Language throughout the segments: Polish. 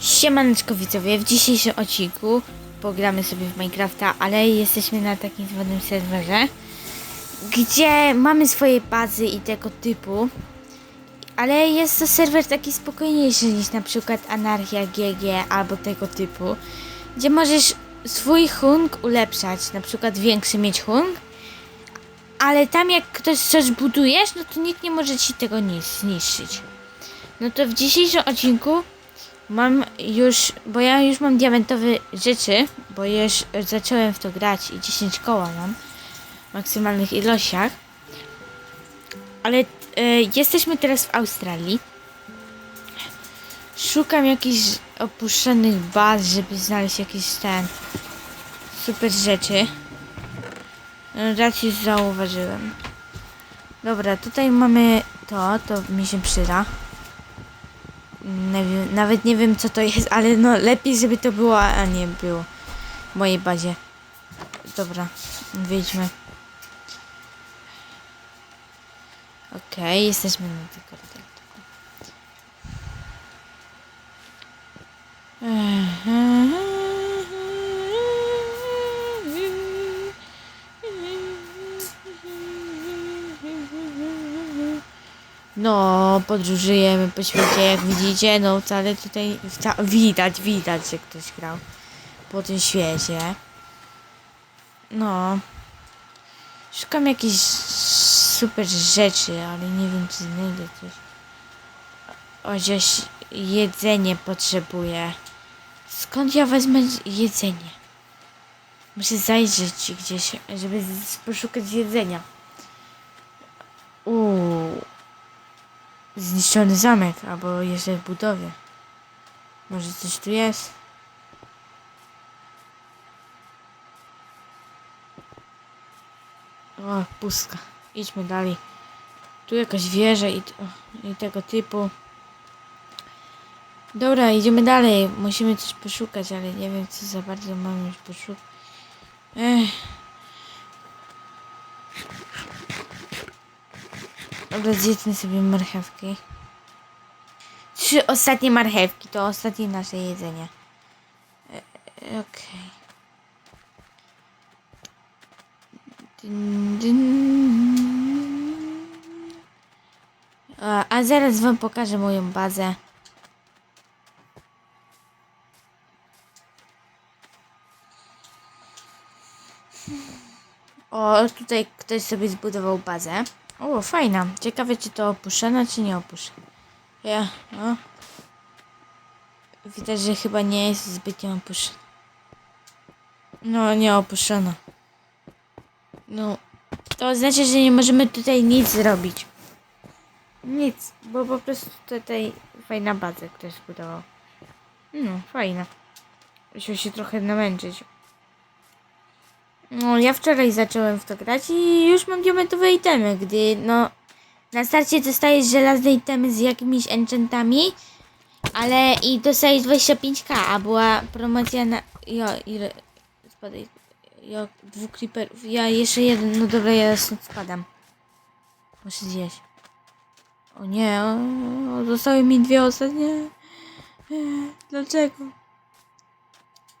Siemaneczko widzowie, w dzisiejszym odcinku pogramy sobie w Minecrafta, ale jesteśmy na takim zwanym serwerze, gdzie mamy swoje bazy i tego typu, ale jest to serwer taki spokojniejszy niż na przykład Anarchia GG albo tego typu, gdzie możesz swój hung ulepszać, na przykład większy mieć hung, ale tam jak ktoś coś budujesz, no to nikt nie może ci tego ni- zniszczyć. No to w dzisiejszym odcinku Mam już, bo ja już mam diamentowe rzeczy, bo już zacząłem w to grać i 10 koła mam w maksymalnych ilościach. Ale e, jesteśmy teraz w Australii. Szukam jakichś opuszczonych baz, żeby znaleźć jakieś ten super rzeczy. E, Raczej zauważyłem. Dobra, tutaj mamy to, to mi się przyda. Nawet nie wiem co to jest, ale no lepiej, żeby to było, a nie było w mojej bazie. Dobra, wyjdźmy. Okej, jesteśmy na korytarzu. No, podróżujemy po świecie, jak widzicie, no wcale tutaj wca widać, widać, że ktoś grał po tym świecie. No. Szukam jakichś super rzeczy, ale nie wiem, czy znajdę coś. Chociaż jedzenie potrzebuję. Skąd ja wezmę jedzenie? Muszę zajrzeć gdzieś, żeby poszukać jedzenia. Uuu. Zniszczony zamek, albo jeszcze w budowie. Może coś tu jest? O, pustka. Idźmy dalej. Tu jakaś wieża i, i tego typu. Dobra, idziemy dalej. Musimy coś poszukać, ale nie wiem, co za bardzo mamy już poszukać. Ech. Dobra, zjedzmy sobie marchewki. Trzy ostatnie marchewki to ostatnie nasze jedzenie. E, e, Okej. Dyn. A, a zaraz wam pokażę moją bazę. O, tutaj ktoś sobie zbudował bazę. O, fajna. Ciekawe, czy to opuszczona, czy nie opuszczona. Ja, no. Widać, że chyba nie jest zbytnio opuszczona. No, nie opuszczona. No, to znaczy, że nie możemy tutaj nic zrobić. Nic, bo po prostu tutaj fajna baza ktoś zbudował. No, fajna. Musiał się trochę namęczyć. No, ja wczoraj zacząłem w to grać i już mam diamentowe itemy, gdy no na starcie dostajesz żelazne itemy z jakimiś enchantami, ale i dostajesz 25k, a była promocja na... Jo, ile... Spadaj... Jo, dwóch creeperów. Ja jeszcze jeden, no dobra, ja stąd spadam. Muszę zjeść. O nie, o, o, zostały mi dwie ostatnie. Eee, Dlaczego?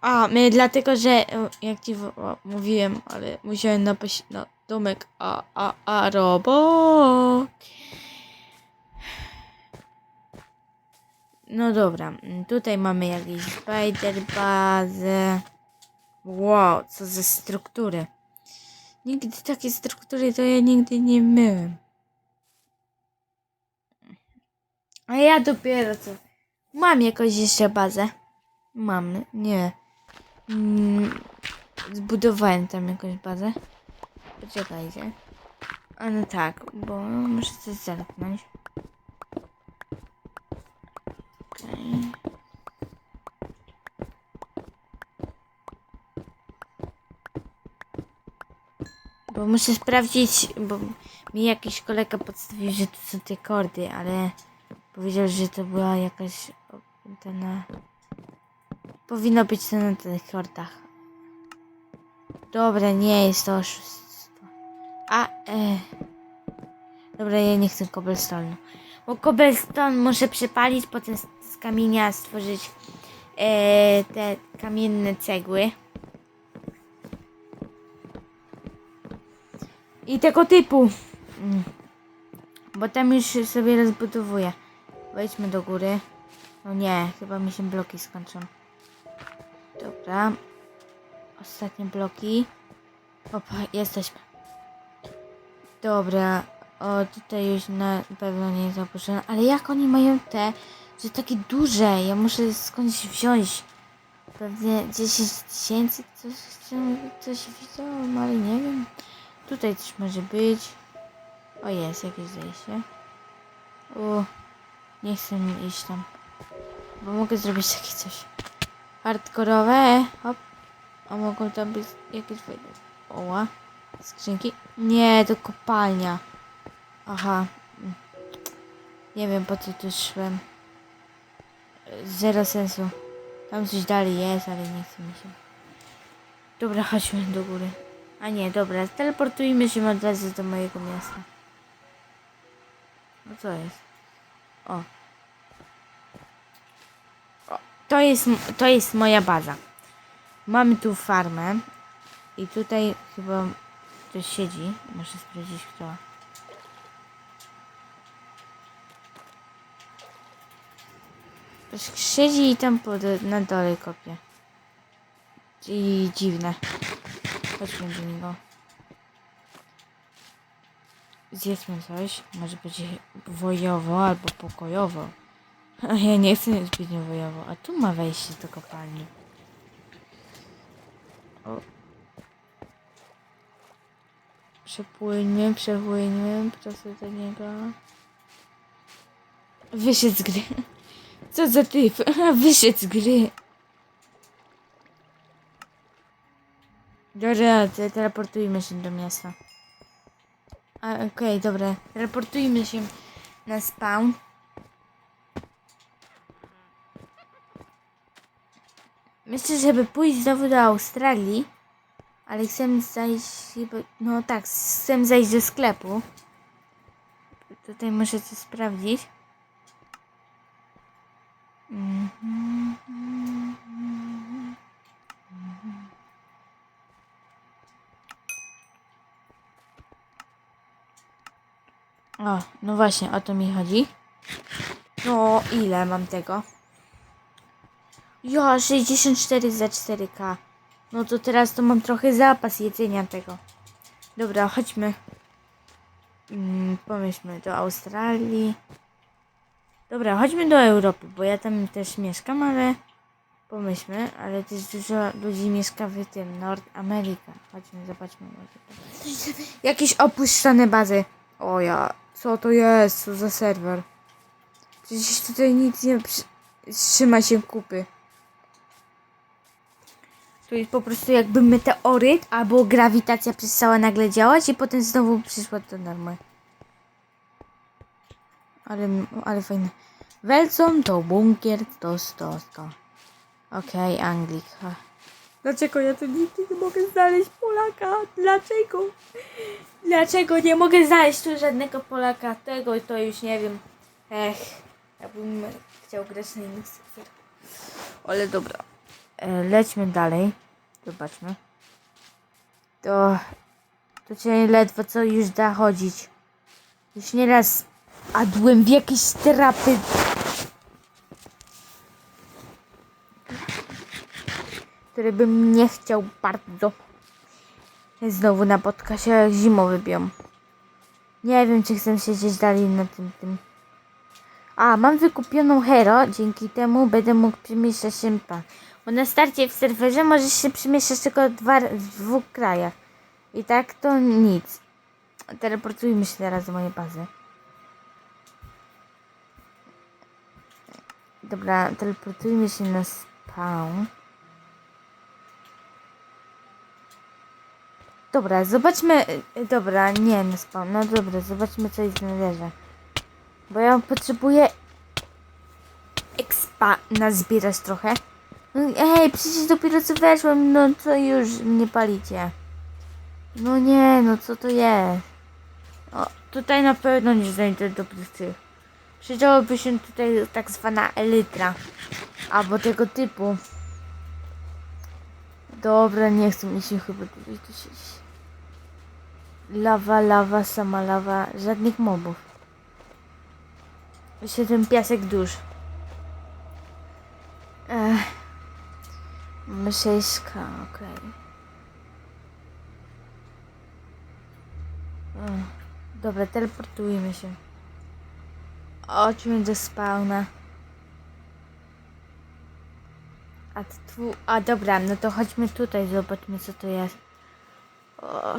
A, my dlatego, że jak ci mówiłem, ale musiałem napaść na domek a, a, a robot. No dobra, mm, tutaj mamy jakieś spider bazę. Wow, co za struktury. Nigdy takie struktury to ja nigdy nie myłem. A ja dopiero co. Mam jakąś jeszcze bazę. Mam, nie. Mm, zbudowałem tam jakąś bazę. Poczekajcie. A no tak, bo muszę coś zerknąć. Okej. Bo muszę sprawdzić, bo mi jakiś kolega podstawił, że to są te kordy, ale powiedział, że to była jakaś antena. Powinno być to na tych kordach. Dobra, nie jest to oszustwo. A, e. Dobra, ja nie chcę cobblestone. Bo cobblestone muszę przepalić, potem z, z kamienia stworzyć e, te kamienne cegły. I tego typu. Mm. Bo tam już sobie rozbudowuję. Wejdźmy do góry. No nie, chyba mi się bloki skończą. Dobra. Ostatnie bloki. Opa, jesteśmy. Dobra. O, tutaj już na pewno nie jest opuszczone. Ale jak oni mają te, że takie duże? Ja muszę skądś wziąć. Pewnie 10 tysięcy? Coś, coś widziałam, ale nie wiem. Tutaj też może być. O, jest jakieś zejście. O, nie chcę iść tam. Bo mogę zrobić takie coś. Hardkorowe. Hop. A mogą tam być jakieś fajne. Oła. Skrzynki? Nie, to kopalnia. Aha. Nie wiem po co tu szłem. Zero sensu. Tam coś dalej jest, ale nie chce mi się. Dobra, chodźmy do góry. A nie, dobra, teleportujmy się od razu do mojego miasta. No co jest? O. to, jest to jest moja baza. Mamy tu farmę. I tutaj chyba ktoś siedzi. Muszę sprawdzić kto. Ktoś siedzi i tam pod, na dole kopie. I dziwne. Chodźmy do niego. Zjedzmy coś. Może będzie wojowo albo pokojowo. A ja nie chcę zbytnio wojowo. A tu ma wejście do kopalni. O. Przepłyńmy, przepłyńmy. Proszę do niego. Wyszedł z gry. Co za typ? Wyszedł z gry. Dobra, te- teleportujmy się do miasta. Okej, dobra. Teleportujmy się na spawn. Myślę, żeby pójść znowu do Australii, ale chcę zajść no tak, chcę zajść do sklepu. Tutaj muszę coś sprawdzić. Mhm. O, no właśnie, o to mi chodzi. No, ile mam tego? Ja, 64 za 4K. No to teraz to mam trochę zapas jedzenia tego. Dobra, chodźmy. Mm, pomyślmy, do Australii. Dobra, chodźmy do Europy, bo ja tam też mieszkam, ale pomyślmy, ale też dużo ludzi mieszka w tym, Nord America. Chodźmy, zobaczmy. może. Jakieś opuszczone bazy. O ja, co to jest? Co za serwer? Przecież tutaj nic nie trzyma się kupy. Jest po prostu jakby meteoryt albo grawitacja przestała nagle działać i potem znowu przyszła do normy. Ale, ale fajne. Welcome to bunkier to 100 100. Okej, Anglik. Ha. Dlaczego ja tu nigdy nie mogę znaleźć Polaka? Dlaczego? Dlaczego nie mogę znaleźć tu żadnego Polaka? Tego to już nie wiem. Ech, ja bym chciał grać na innych serwerach. Ale dobra. E, lećmy dalej. Zobaczmy. To... To cię ledwo co już da chodzić. Już nieraz padłem w jakieś trapy. Które bym nie chciał bardzo. Znowu na podcaście zimowy biom. Nie wiem, czy chcę siedzieć dalej na tym, tym. A, mam wykupioną hero, dzięki temu będę mógł przemieszczać się pa. Bo na starcie w serwerze możesz się przemieszczać tylko dwa, w dwóch krajach. I tak to nic. Teleportujmy się teraz do mojej bazy. Dobra, teleportujmy się na spawn. Dobra, zobaczmy. y, Dobra, nie na spawn. No dobra, zobaczmy co jest na leże. Bo ja potrzebuję expa nazbierać trochę. No, Ej, przecież dopiero co weszłem, no co już mnie palicie. No nie, no co to jest? O, tutaj na pewno nie znajdę dobrych tych. Przydałoby się tutaj tak zwana elytra. Albo tego typu. Dobra, nie chcę mi się chyba tutaj tu. Lawa, lawa, sama lawa. Żadnych mobów. Jeszcze ten piasek dusz. Ech. 6k, okej. Ech. Dobra, teleportujmy się. Chodźmy do spawna. A tu... A dobra, no to chodźmy tutaj, zobaczmy co to jest. O.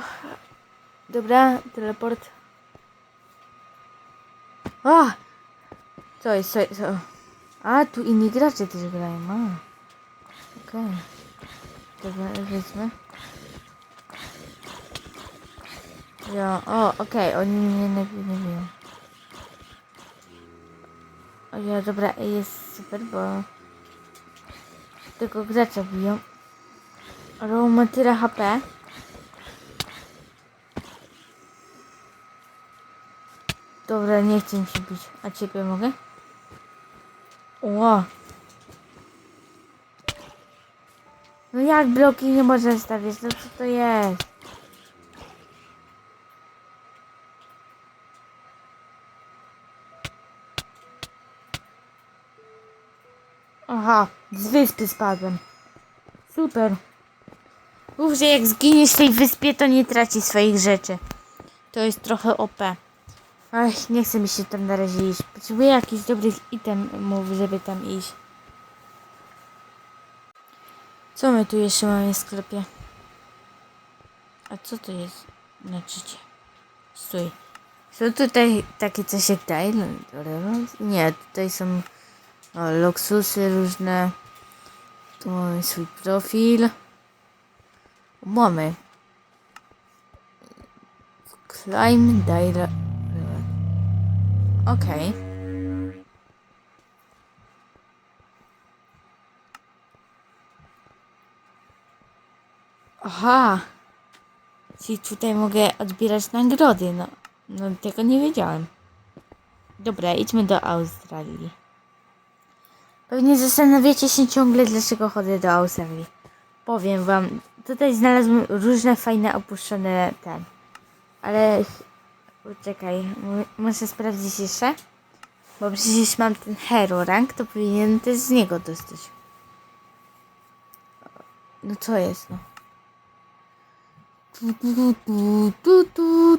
Dobra, teleport. O! Co jest, co jest, co? A, tu inni gracze też grają. Okej. Weźmy. Ja, o, okej, oni mnie nie, biją. O ja, dobra, jest super, bo tego gracza biją. Ale on ma tyle HP. Dobra, nie chcę się bić. A ciebie mogę? Ło. No jak bloki nie można stawiać? No co to jest? Aha, z wyspy spadłem. Super. Mów, że jak zginiesz w tej wyspie, to nie traci swoich rzeczy. To jest trochę OP. Ach, nie chce mi się tam na razie iść. Potrzebuję jakichś dobrych itemów, żeby tam iść. Co my tu jeszcze mamy w sklepie? A co to jest na czycie? Stój. Są tutaj takie coś jak Diamond? Nie, tutaj są o, luksusy różne. Tu mamy swój profil. Mamy. Climb Dire. Okej. Aha. Czyli tutaj mogę odbierać nagrody. No, no tego nie wiedziałem. Dobra, idźmy do Australii. Pewnie zastanawiacie się ciągle, dlaczego chodzę do Australii. Powiem wam, tutaj znalazłem różne fajne opuszczone ten. Ale poczekaj, mu- muszę sprawdzić jeszcze. Bo przecież mam ten hero rank, to powinienem też z niego dostać. No co jest no? Tu, tu, tu, tu, tu.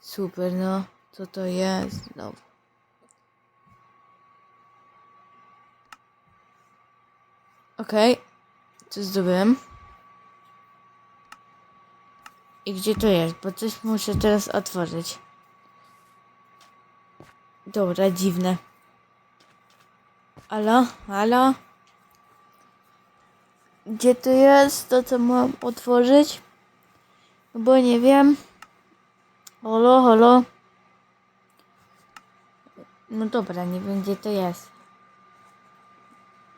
Super no, co to jest? No. Okej. Co zdobyłem? I gdzie to jest? Bo coś muszę teraz otworzyć. Dobra, dziwne. Halo? Halo? Gdzie to jest? To co mam otworzyć? No Bo nie wiem. Halo, halo? No dobra, nie wiem gdzie to jest.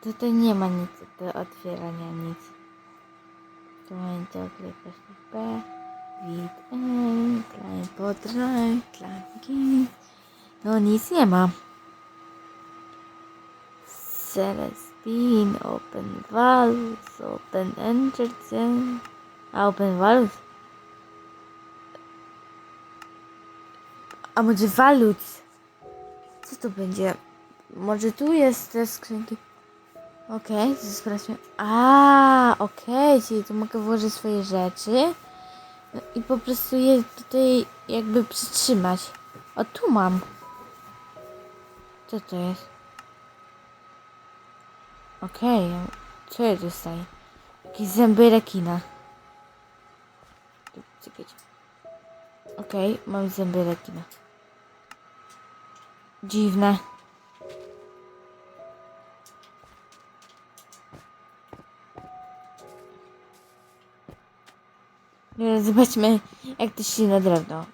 Tutaj nie ma nic do otwierania, nic. Tu mamy to P, wid. No nic nie ma. Select spin, open values, open enter, a open values. A może values? Co to będzie? Może tu jest te skrzynki? Okej, okay, sprawdźmy. A, okej, czyli tu mogę włożyć swoje rzeczy no i po prostu je tutaj jakby przytrzymać. O, tu mam. Co to jest? Okej, co ja dostaję? Jakieś zęby rekina. Okej, mam zęby rekina. Dziwne. E, Zobaczmy, jak to się na drewno.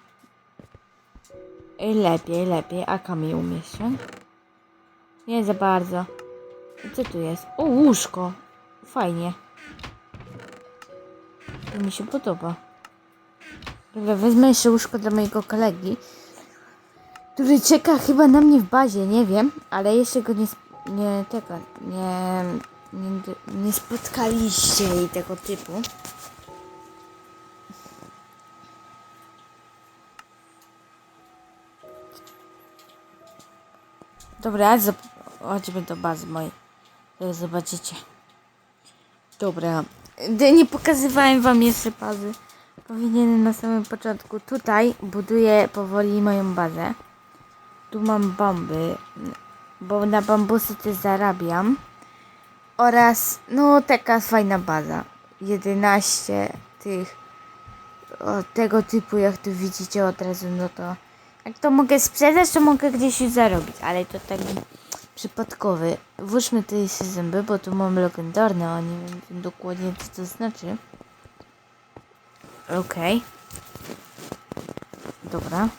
Lepiej, lepiej. A kamień umieszczę? Nie za bardzo. Co tu jest? O, łóżko. Fajnie. To mi się podoba. Dobra, wezmę jeszcze łóżko dla mojego kolegi, który czeka chyba na mnie w bazie, nie wiem, ale jeszcze go nie, nie tego, nie, nie, nie spotkaliście jej tego typu. Dobra, chodźmy do bazy mojej. Zobaczycie. Dobra. Nie pokazywałem wam jeszcze bazy. Powinienem na samym początku. Tutaj buduję powoli moją bazę. Tu mam bomby, bo na bambusy też zarabiam. Oraz, no taka fajna baza. 11 tych o, tego typu, jak tu widzicie od razu, no to jak to mogę sprzedać, to mogę gdzieś zarobić, ale to taki przypadkowy. Włóżmy tutaj się zęby, bo tu mam legendarne, a nie wiem dokładnie co to znaczy. Okej. Dobra.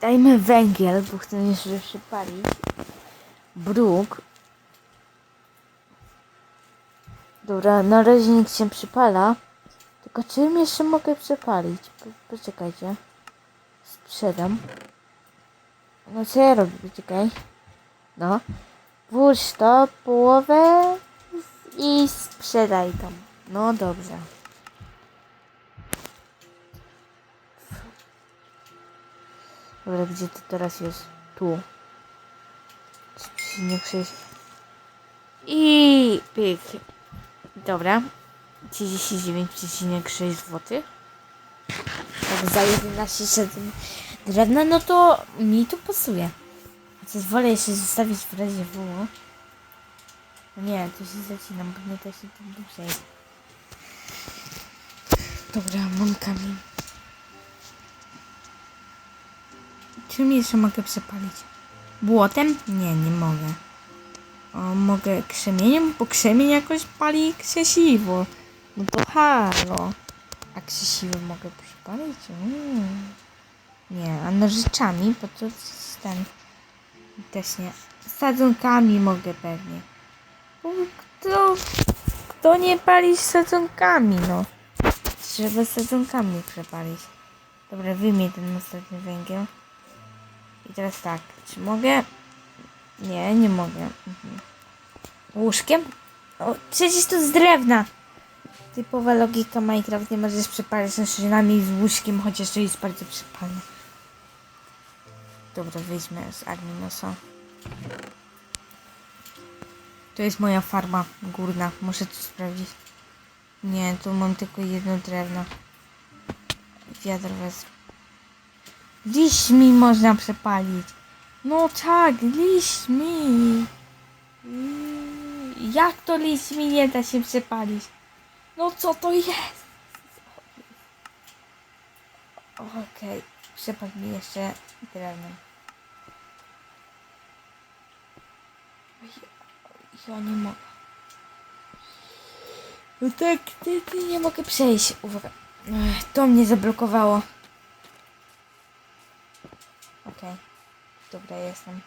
Dajmy węgiel, bo chcę jeszcze przypalić. Bruk. Dobra, na razie nikt się przypala. Tylko czym jeszcze mogę przepalić? Po, poczekajcie. Sprzedam. No co ja robię? Poczekaj. No. Włóż to, połowę i sprzedaj tam. No dobrze. Dobra, gdzie to teraz jest? Tu. 3,6 i pyk. Dobra. 39,6 zł. Tak za 11 szedł drewna, no to mi tu pasuje. Chociaż wolę zostawić w razie W. No nie, to się zacinam, bo nie da się tam dłużej. Dobra, mam kamień. Czym jeszcze mogę przepalić? Błotem? Nie, nie mogę. O, mogę krzemieniem, bo krzemień jakoś pali krzesiwo. No to halo. A krzesiwo mogę przypalić? Mm. Nie, a nożyczami, bo to jest ten... Też nie. Sadzonkami mogę pewnie. Kto, kto nie pali sadzonkami, no? Trzeba sadzonkami przepalić. Dobra, wyjmij ten ostatni węgiel. I teraz tak, czy mogę? Nie, nie mogę. Mhm. Łóżkiem? O, przecież to z drewna. Typowa logika Minecraft, nie możesz przepalić roślinami z łóżkiem, chociaż to jest bardzo przypalne. Dobra, weźmy z Arminosa. To jest moja farma górna, muszę to sprawdzić. Nie, tu mam tylko jedno drewno. Wiatr wezmę. Liśćmi można przepalić. No tak, liśćmi. Jak to liśćmi nie da się przepalić? No co to jest? Okej, przepal mi jeszcze drewnem. Ja, ja nie mogę. No tak, ty, ty nie mogę przejść. Uwaga. To mnie zablokowało. Okej. Dobra, jestem.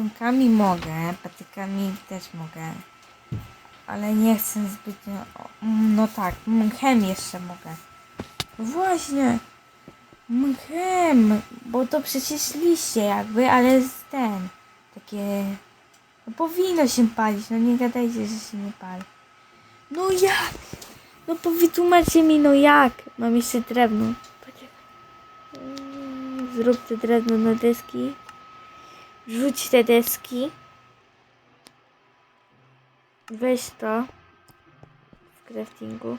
Cymkami mogę, patykami też mogę. Ale nie chcę zbytnio... No tak, mchem jeszcze mogę. Właśnie. Mchem, bo to przecież liście jakby, ale z ten. Takie... No powinno się palić, no nie gadajcie, że się nie pali. No jak? No to wytłumaczcie mi, no jak? Mam jeszcze drewno. Mm, Zrób te drewno na deski. Rzuć te deski. Weź to. W craftingu.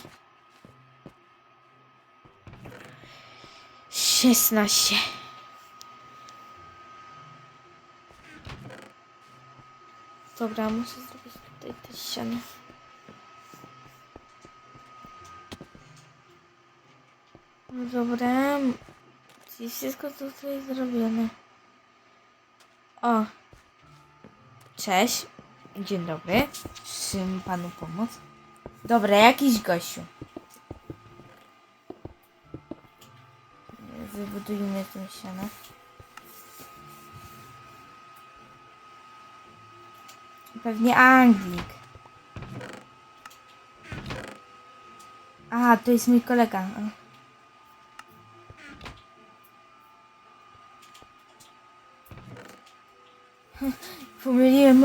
16. Dobra, muszę zrobić tutaj te ściany. No dobra. Wszystko tutaj zrobione. O. Cześć. Dzień dobry. Czym panu pomóc? Dobra, jakiś gościu. Wybudujmy tę ścianę. Pewnie Anglik. A, to jest mój kolega.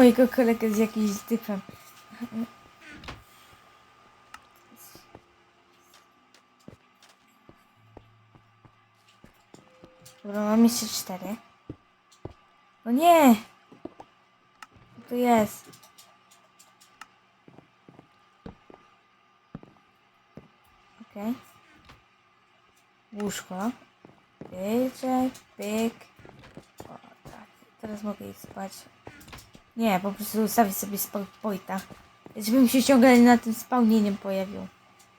Mojego kolegę z jakimś typem. Dobra, mam jeszcze cztery. No nie! To jest? Okej. Łóżko. Pyczek, pyk. O, tak. Teraz mogę iść spać. Nie, po prostu ustawić sobie spokojta. Żebym się ciągle na tym spawnie nie pojawił.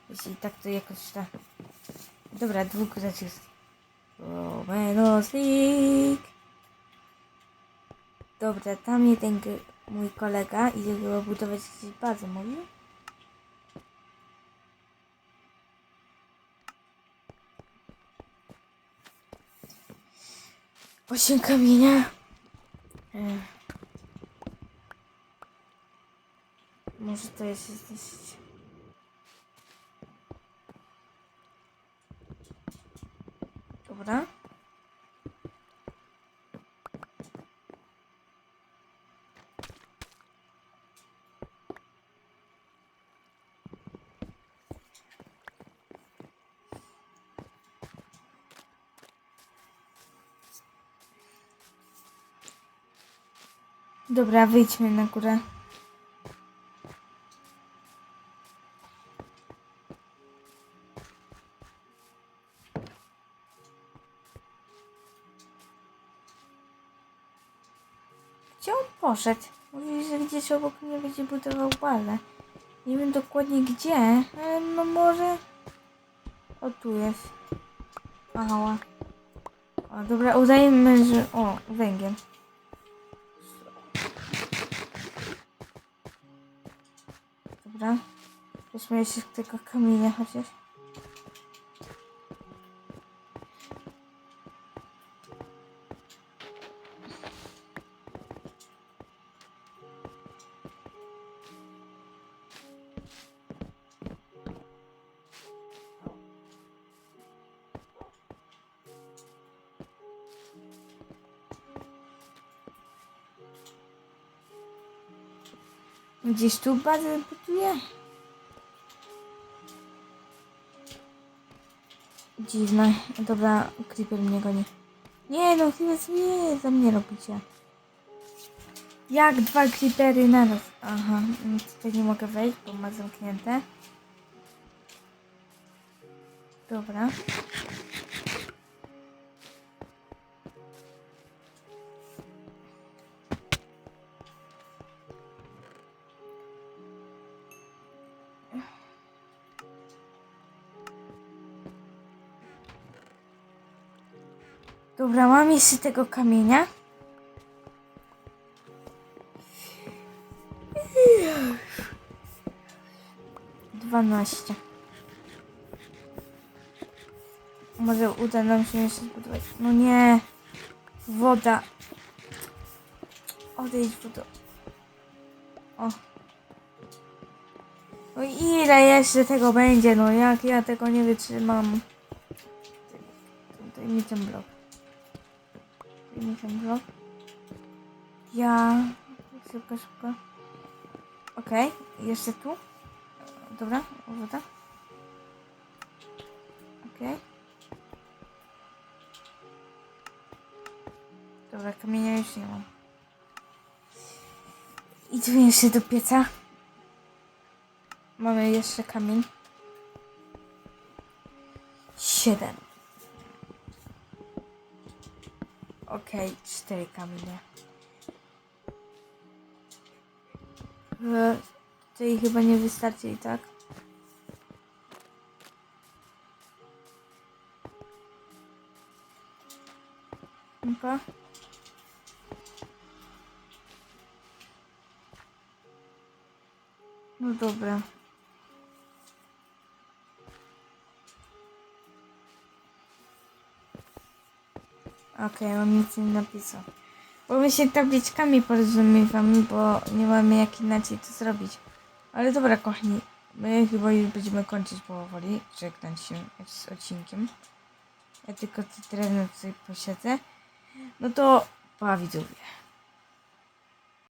Jeśli tak to jakoś tak. Dobra, dwóch rzeczy jest. Romenos League. Dobra, tam jeden mój kolega idzie chyba budować jakieś bazę, mówi? Osiem kamienia. Ech. Może to jest zniszczyć. Dobra. Dobra, wyjdźmy na górę. Gdzie on Mówi, że gdzieś obok mnie będzie budował balę. Nie wiem dokładnie gdzie, ale no może... O, tu jest. Mała. O, dobra, udajemy, że... O, węgiel. Dobra. Weźmy jeszcze tego kamienia chociaż. Gdzieś tu bazę buduje? Dziwne. Dobra, creeper mnie goni. Nie no, chyba nie za mnie robicie. Jak dwa creepery naraz? Aha, no tutaj nie mogę wejść, bo ma zamknięte. Dobra. Dobra, mam jeszcze tego kamienia. Dwanaście. Może uda nam się jeszcze zbudować. No nie. Woda. Odejdź wodo. O. No ile jeszcze tego będzie? No jak ja tego nie wytrzymam. Daj mi ten blok. Mi ten blok. Ja. Szybko, szybko. Okej, jeszcze tu. Dobra, woda. Okej. Dobra, kamienia już nie mam. Idziemy jeszcze do pieca. Mamy jeszcze kamień. Siedem. Okej, cztery kamienie. Tutaj chyba nie wystarczy i tak. Opa. No dobra. Okej, on nic nie napisał. Bo my się tabliczkami porozumiewamy, bo nie mamy jak inaczej to zrobić. Ale dobra, kochani, my chyba już będziemy kończyć powoli, żegnać się z odcinkiem. Ja tylko te drewno tutaj posiedzę. No to pa widzowie.